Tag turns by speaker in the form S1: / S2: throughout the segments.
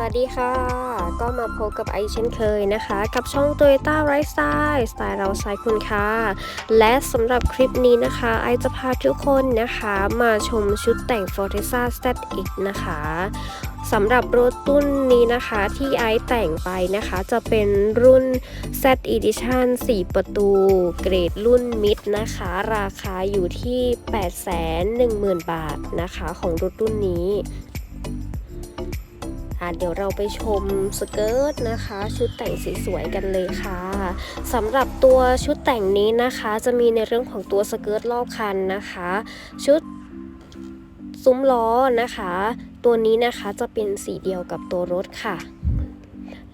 S1: สวัสดีค่ะ ก็มาพบกับไอเช่นเคยนะคะ กับช่อง Toyota Lifestyle สไตล์เราสายคุณค่ะ และสำหรับคลิปนี้นะคะ ไอจะพาทุกคนนะคะ มาชมชุดแต่ง Forteza ZX นะคะสำหรับรถตุ้นนี้นะคะที่ไอแต่งไปนะคะ จะเป็นรุ่น Z Edition 4 ประตู เกรดรุ่นมิดนะคะ ราคาอยู่ที่ 810,000 บาทนะคะ ของรถรุ่นนี้ อะเดี๋ยวเราไปชมสเกิร์ตนะคะ ชุดแต่งสวยๆกันเลยค่ะสำหรับตัวชุดแต่งนี้นะคะ จะมีในเรื่องของตัวสเกิร์ตรอบคันนะคะ ชุดซุ้มล้อนะคะ ตัวนี้นะคะจะเป็นสีเดียวกับตัวรถค่ะ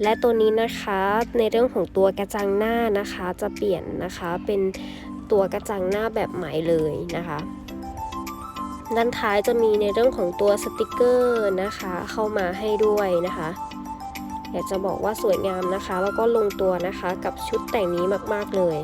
S1: และตัวนี้นะคะในเรื่องของตัวกระจังหน้านะคะ จะเปลี่ยนนะคะเป็นตัวกระจังหน้าแบบใหม่เลยนะคะ ด้านท้ายจะมีในเรื่องของตัวสติกเกอร์นะคะ เข้ามาให้ด้วยนะคะ อยากจะบอกว่าสวยงามนะคะ แล้วก็ลงตัวนะคะกับชุดแต่งนี้มากๆเลย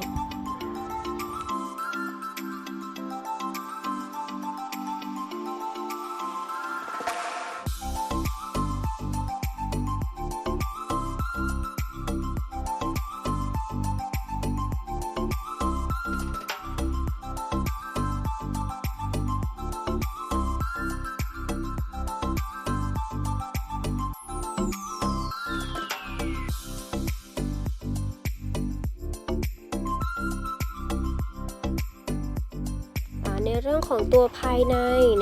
S1: ในเรื่องของตัวภายใน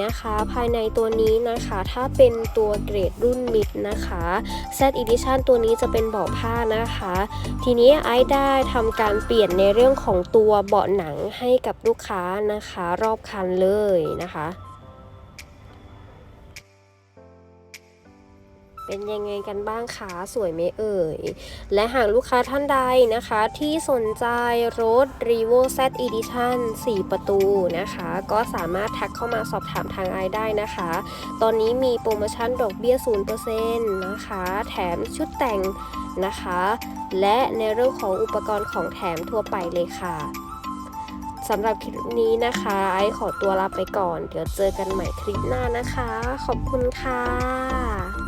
S1: นะคะ ภายในตัวนี้นะคะ ถ้าเป็นตัวเกรดรุ่นมิดนะคะ Z Edition ตัวนี้จะเป็นเบาะผ้านะคะ ทีนี้ไอซ์ได้ทำการเปลี่ยนในเรื่องของตัวเบาะหนังให้กับลูกค้านะคะ รอบคันเลยนะคะ เป็นยังไงกันบ้างคะสวยไหมเอ่ย และหากลูกค้าท่านใดนะคะ ที่สนใจรถ r e v o Z Edition 4 ประตูนะคะ ก็สามารถทักเข้ามาสอบถามทางไอได้นะคะ ตอนนี้มีโปรโมชั่นดอกเบี้ย 0%นะคะ แถมชุดแต่งนะคะ และในเรื่องของอุปกรณ์ของแถมทั่วไปเลยค่ะสำหรับคลิปนี้นะคะ ไอขอตัวลาไปก่อน เดี๋ยวเจอกันใหม่คลิปหน้านะคะ ขอบคุณค่ะ